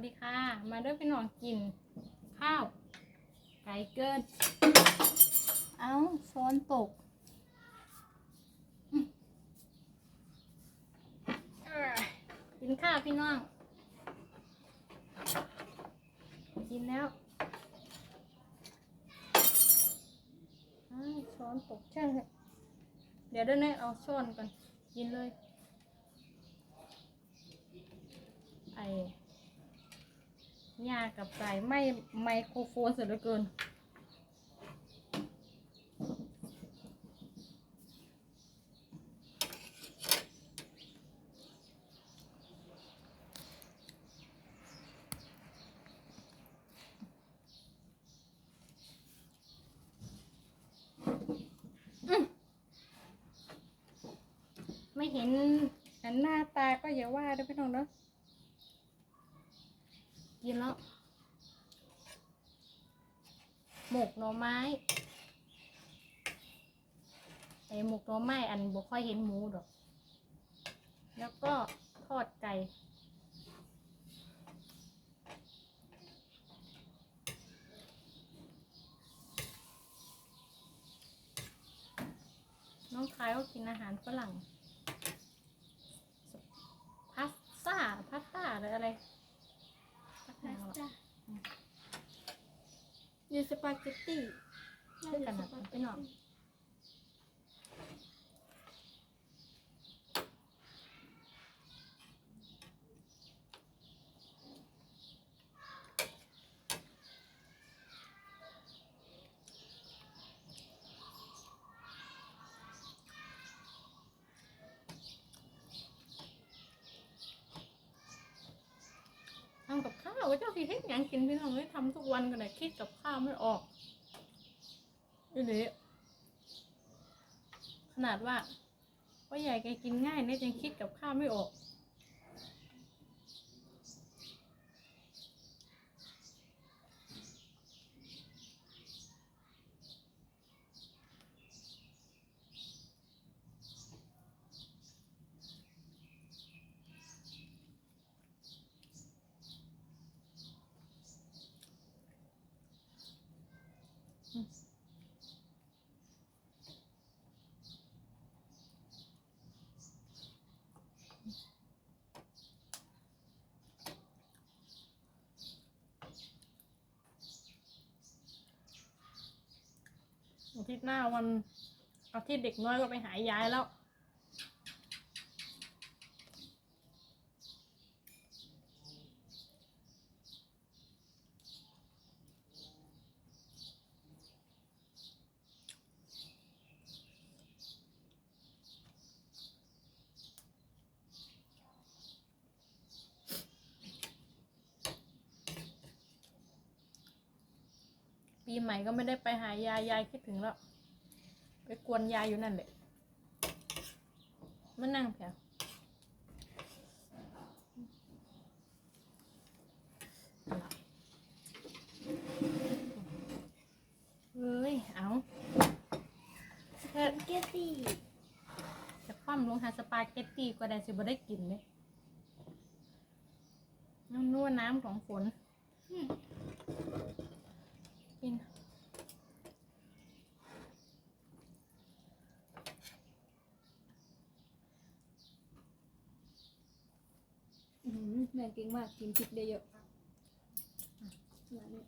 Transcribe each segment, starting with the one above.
วัสดีค่ะ มาเด้อพี่น้องกิน ข้าว ไก่เกิน เอ้าช้อนตกอืมเอ้ยกินข้าวพี่น้อง กินแล้วอ้าวช้อนตกช่างเถอะเดี๋ยวเด้วยวนะเอาช้อนก่อน กินเลย ไอ้ยากับไก่ไม่ไมโครโฟนเสียเหลือเกิน ไม่เห็นหน้าตาก็อย่าว่าเด้วยพี่น้องเนาะ กินแล้ว หมกหน่อไม้ไอหมกหน่อไม้อันบ่ค่อยเห็นหมูดอก แล้วก็ทอดไก่น้องคายก็กินอาหารฝรั่ง พาสต้าพาสต้าหรืออะไรสักอย่างหรอก หรือสปาเกตตี้ชื่อกันนะพี่น้องท เจ้าสิเฮ็ดหยังกินพี่น้องเอ้ยทำทุกวันกันเลยคิดกับข้าวไม่ออกนี่เลยขนาดว่าว่าใหญ่แกกินง่ายเนี่ยยังคิดกับข้าวไม่ออก อาทิตย์หน้าวันอาทิตย์เด็กน้อยก็ไปหายายแล้ว ปีใหม่ก็ไม่ได้ไปหายายยายคิดถึงแล้ว ไปกวนยายอยู่นั่นแหละมานั่งเพียวเฮ้ย เอาแค่สปาเกตตี้จะคว่ำลงหาสปาเกตตีก็ได้สิบ่ได้กินเลยน้ำนวดน้ำของฝนอืม กินอื้อหือแม่เก่งมากกินพริกได้เยอะขนาดนี้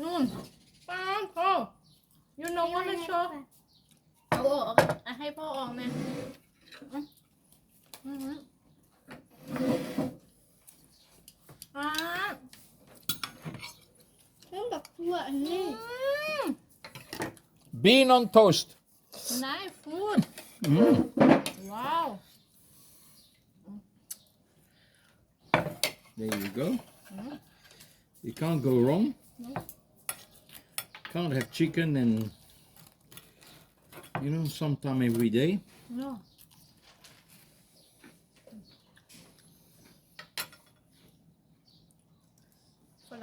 นู่นป้าพ่อ you know what to show เอาออกอ่ะให้พ่อออกนะอ่ะอือหืออ่า เริ่มแบบทั่วอัน อื นี้ ม Bean on toast. nice food Mm. ว้าว There you go. Mm. You can't go wrong. No. Can't have chicken and you know sometime every day. no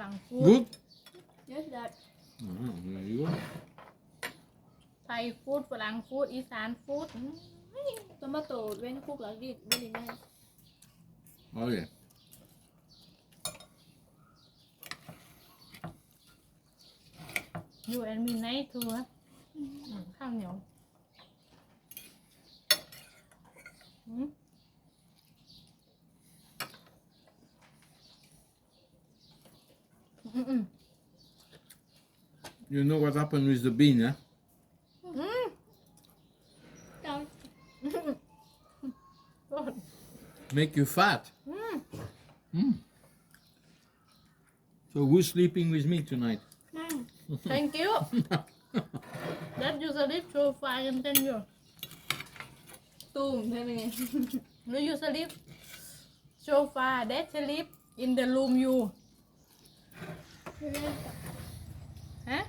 รั่งฟูด Good? yes that Ah, there you go. ไทยฟูดฝรั่งฟูดอีสานฟูดอืม tomato when cook like this very nice Oh yeah. ยูแอนมีไนท์ทัวร์ข้าวเหนียว Mm-mm. You know what happened with the bean, eh? Mm. Make you fat. Mm. Mm. So who's sleeping with me tonight? Mm. Thank you. that usually through five and ten years. Boom, thế này. you sleep sofa, that sleep in the room you. ฮะ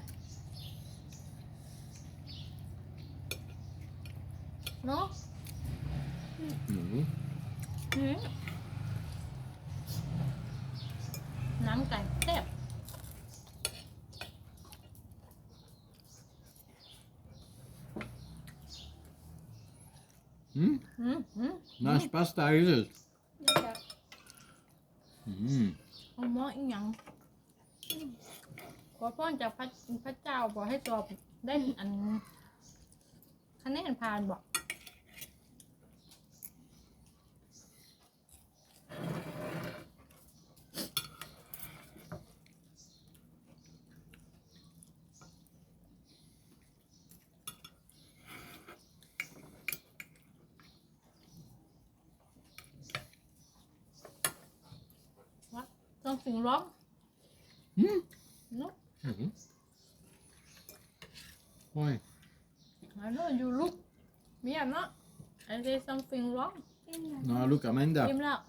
no No. หืมน้ำไก่แซ่บ Hmm? หืมหืม Nice pasta, is it? นี่จ้ะ Mm. เอา ขอพรจากพระพระเจ้าบอกให้สอบได้อันคะแนนผ่านบอก What? Something wrong? Hmm? No. Mhm. Why? I know you look. Me or not? I say something wrong. กินนะ Now look, Amanda. ยิ้มแล้ว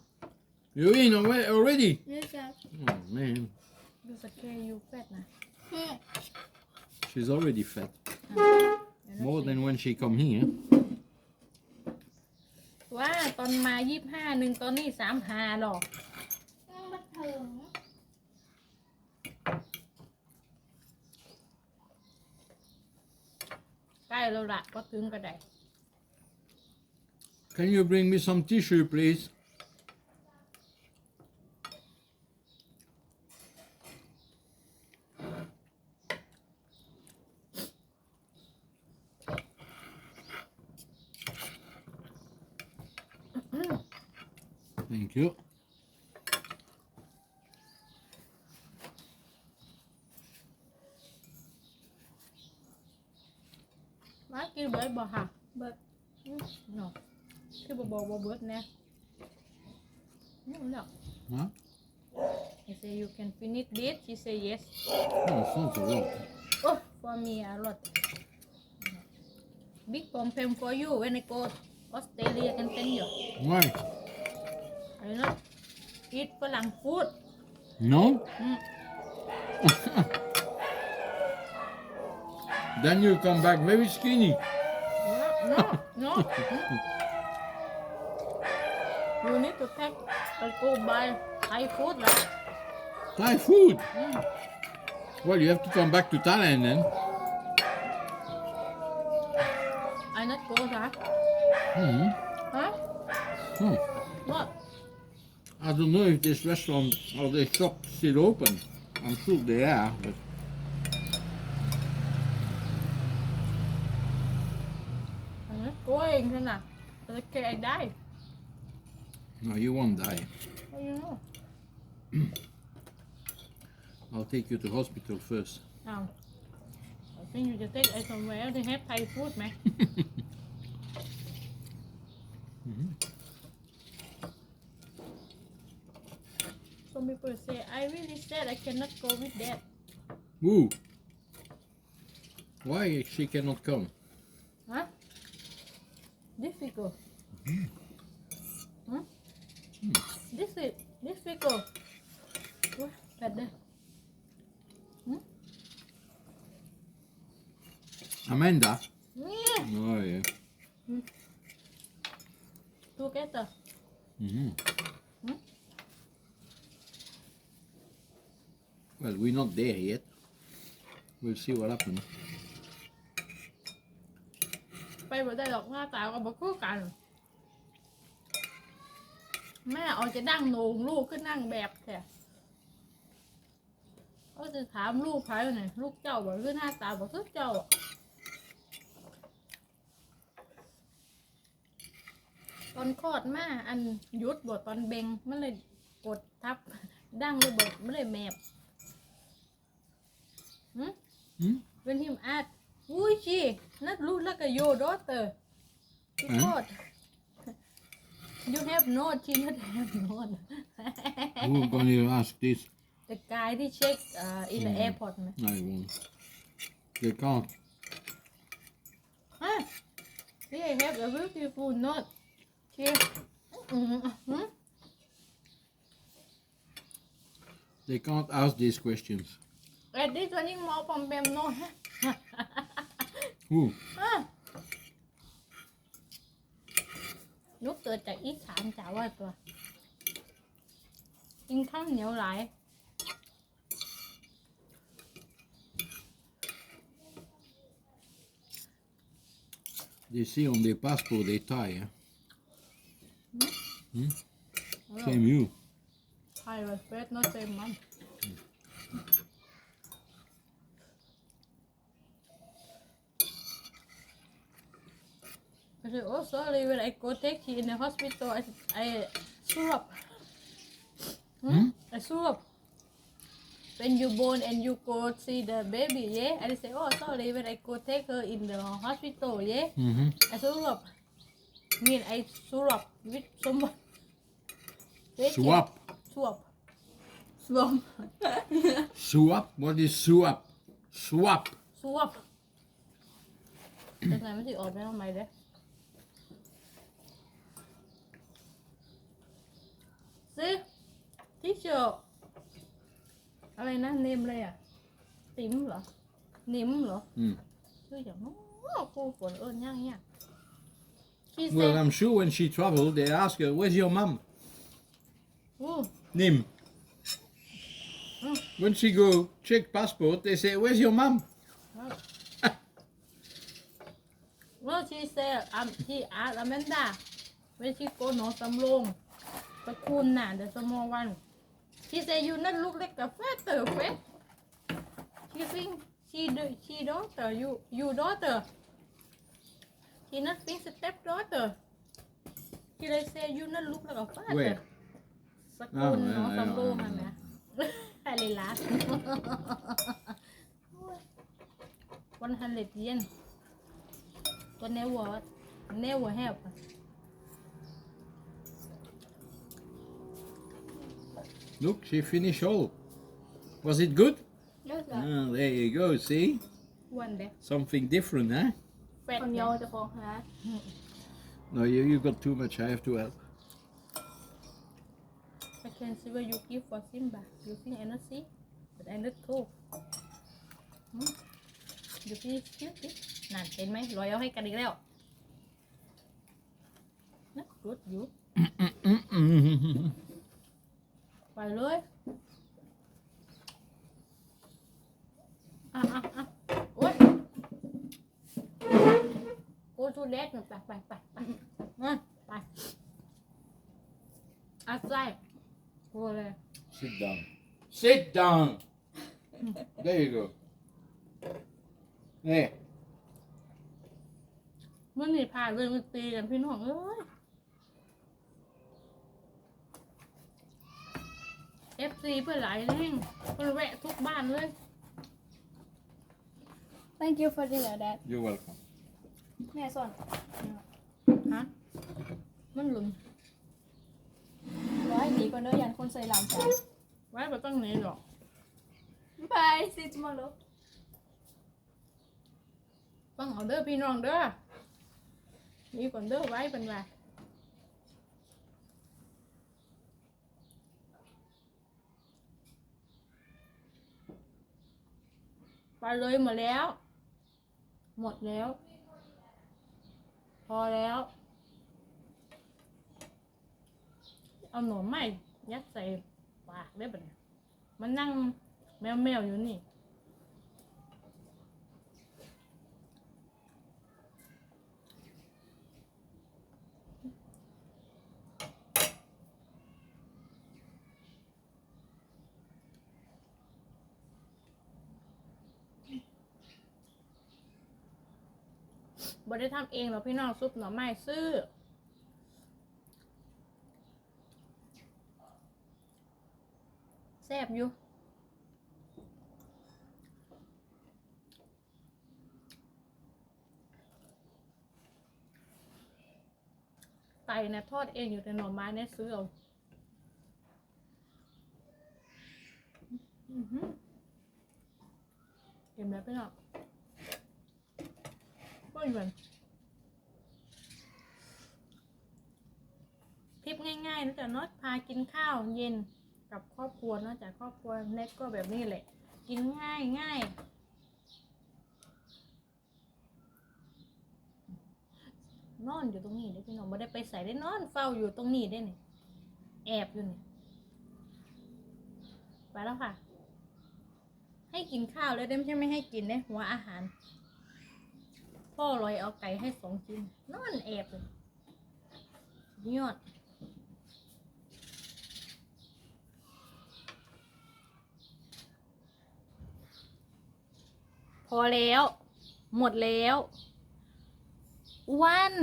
You're in alre- already? นี่จ้ะ Oh man, ดูสเกลยูเฟตนะเฮ้ย she's already fat. เดี๋ยวนะ More than when she come here. ว่าตอนมายี่ห้าหนึ่งตอนนี้สามหาหรอกต้องมาถึงใกล้แล้วละก็ถึงก็ได้ Can you bring me some tissue, please? Thank you. Má kêu bởi bò. No. ค่ะ เบิด เนาะคือบ่บอกบ่เบิร์ดแน่นี่เนาะ Huh? I say you can finish this she say yes Oh, it's not a lot. oh for me a lot big problem for you when I go Australia can send you Why? I know eat ฝรั่งฟูด No? อืม Then you come back very skinny. No, no. you need to take uh, go buy Thai food lah. Thai food. Mm. Well, you have to come back to Thailand then. I not go lah. Hmm. Huh? Hmm. What? I don't know if this restaurant or this shop still open. I'm sure they are, but I'm not going? Tôi kêu I die. No, you won't die. How you know? I'll take you to hospital first. Nào. I think you just take I somewhere they have Thai food man. Mm-hmm. Some people say I really sad I cannot go with that. Woo. Why she cannot come? Huh? Difficult. Mm-hmm this is this pickle. What? better. Hmm? Amanda. Yeah. Oh yeah. Mm. Together. Mm-hmm. Hmm? Well, we're not there yet. We'll see what happens. Bây. แม่เอาจะดั้งโหนงลูกขึ้นนั่งแบบแท้ก็จะถามลูกไผว่าไงลูกเจ้าบ่คือหน้าตาบ่คือเจ้าอะตอนคลอดมาอันหยุดบ่ตอนเบงมันเลยกดทับดั้งเลยบ่มันเลยแมบหืม Hmm? When him asked, who is she? Not look like a your daughter. She Huh? thought, You have not, she not have not. Who gonna ask this? The guy that check uh, in the mm. airport. man. I won't. They can't. Ah, they have a beautiful note. Here. Mm-hmm. mm-hmm. They can't ask these questions. At this one, more from them, no. Who? Ah. ะนุกเกิดจากอีสานจ๋าว่าตัวกินข้าวเหนียวหลาย They see on their passport they Thai. Huh? Hmm? Same you. Thai was bad, not same mom. I said, oh sorry, when I go take you in the hospital, I, I threw up. Hmm? I threw up. When you born and you go see the baby, yeah? I say, oh sorry, when I go take her in the hospital, yeah? Mm-hmm. I threw up. Mean I threw up with someone. Wait, yeah. Swap. Swap. Swap. Swap? What is swap? Swap. Swap. เป็นไงไม่สิออกได้ทำไมเด้ ซิที่เจออะไรนะเนมเลยอ่ะ ติ๋มเหรอ นิมเหรอ Mm. ชื่ออย่างน้อครูฝนเอิญย่างเงี้ยชีเซ Well, I'm sure when she traveled, they ask her, "Where's your mum?" อู้ Nim. Mm. When she go check passport, they say, "Where's your mum?" เมื่อชีเซอัมชีอาร์ อแมนดาเวชิโกโนสำโรงตระกูลน่ะเดอะสมอวัน She say you not look like a father, friend. She think she do, she daughter, you you daughter. She not think step daughter. She like say you not look like a father. Where? สกุลอ่าเนาะอ่าสำโรงอ่าค่ะแม่อะไรล่ะวันฮันเลดเยนตัว never never help Look, she finished all. Was it good? เลิกละ Ah, there you go. See, วันเด็ก something different, huh? เป็ด คนเดียวจะฟ้องหา No, you you got too much. I have to help. I can see what you give for Simba. You think I not see? But I not cool. Hmm? You feel cute? นั่นเห็นไหมรอยเอาให้กันอีกแล้วนะรุดอยู่ ไปเลยอะอะอะโอ๊ยโอ้ทูเด็กไปไปไปไปนั่นไปอาไส้โอ้เลย Sit down. Sit down. there you go. There. เมื่อนี่ผ่านเรื่องดนตรีกันพี่น้องเอ้ย FC เพื่อนหลายแรงเพื่อนแวะทุกบ้านเลย thank you for dinner dad You're welcome. แม่สอนฮะมันหลุมร้อยดีกว่าเด้อยันคนใส่หลามจานไว้มาตั้งไหนหรอกบายซีจิมาโลต้องเอาเด้อพี่น้องเด้อมีก่อนเด้อไว้เป็นไร ไปเลยหมดแล้ว หมดแล้ว พอแล้ว เอาหนมใหม่ยัดใส่ปากได้ปะเนี่ยมันนั่งแมวแมวอยู่นี่ บ่ได้ทำเองหรอกพี่น้องซุปหน่อไม้ซื้อแซ่บอยู่ไก่เนี่ยทอดเองอยู่แต่หน่อไม้เนี่ยซื้อเอาเก็บแล้วพี่น้อ งก็เหมือนคลิปง่ายๆนะจ๊ะเนาะพากินข้าวเย็นกับครอบครัวเนาะจากครอบครัวเน็กก็แบบนี้แหละ กินง่ายง่ายนอนอยู่ตรงนี้ได้พี่น้องไม่ได้ไปใส่ได้นอนเฝ้าอยู่ตรงนี้ได้เนี่ยแอบอยู่เนี่ยไปแล้วค่ะ ให้กินข้าวแล้วได้ไม่ใช่ไม่ให้กินได้หัวอาหาร พ่อลอยเอาไก่ให้สองชิ้นนอนแอบเลยยอดพอแล้ว หมดแล้วอ้วัน